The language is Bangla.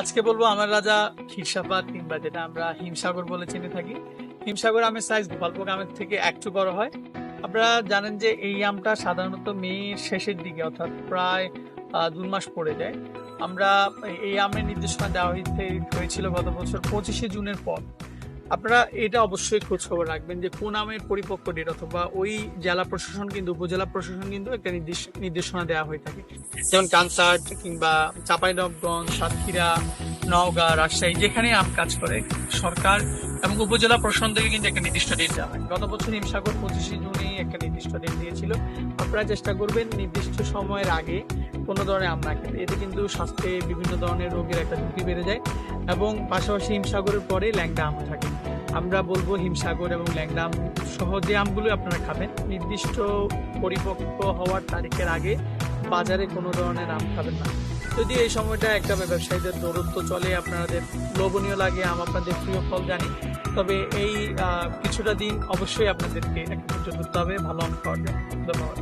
আজকে বলব আমার রাজা ক্ষীরসাপাত কিংবা যেটা আমরা হিমসাগর বলে চিনে থাকি। হিমসাগর আমের সাইজ গল্প আমের থেকে একটু বড় হয়। আপনারা জানেন যে এই আমটা সাধারণত মেয়ের শেষের দিকে, অর্থাৎ প্রায় দু মাস পড়ে যায়। আমরা এই আমের নির্দেশনা দেওয়া হয়েছিল গত বছর পঁচিশে জুনের পর। আপনারা এটা অবশ্যই খোঁজ খবর রাখবেন যে কোন আমের পরিপক্ক ডেট অথবা ওই জেলা প্রশাসন কিন্তু, উপজেলা প্রশাসন কিন্তু একটা নির্দেশ, নির্দেশনা দেওয়া হয়ে থাকে। যেমন কানসার্ট কিংবা চাঁপাইনবগঞ্জ সাতক্ষীরা, নওগাঁ, রাজশাহী যেখানে আম কাজ করে, সরকার এবং উপজেলা প্রশাসন থেকে কিন্তু একটা নির্দিষ্ট ডেট দেওয়া হয়। গত বছর হিমসাগর পঁচিশে জুনে একটা নির্দিষ্ট ডেট দিয়েছিল। আপনারা চেষ্টা করবেন নির্দিষ্ট সময়ের আগে কোনো ধরনের আম না এতে কিন্তু স্বাস্থ্যে বিভিন্ন ধরনের রোগের একটা ঝুঁকি বেড়ে যায় এবং পাশাপাশি হিমসাগরের পরে ল্যাংডা আম থাকে। আমরা বলব হিমসাগর এবং ল্যাংডা আম সহ যে আমগুলো আপনারা খাবেন। নির্দিষ্ট পরিপক্ক হওয়ার তারিখের আগে বাজারে কোনো ধরনের আম খাবেন না। যদি এই সময়টা একটা ব্যবসায়ীদের দৌরত্ব চলে, আপনাদের লোভনীয় লাগে, আম আপনাদের প্রিয় ফল জানি, তবে এই কিছুটা দিন অবশ্যই আপনাদেরকে একটা ধরতে হবে ভালো আম ধন্যবাদ।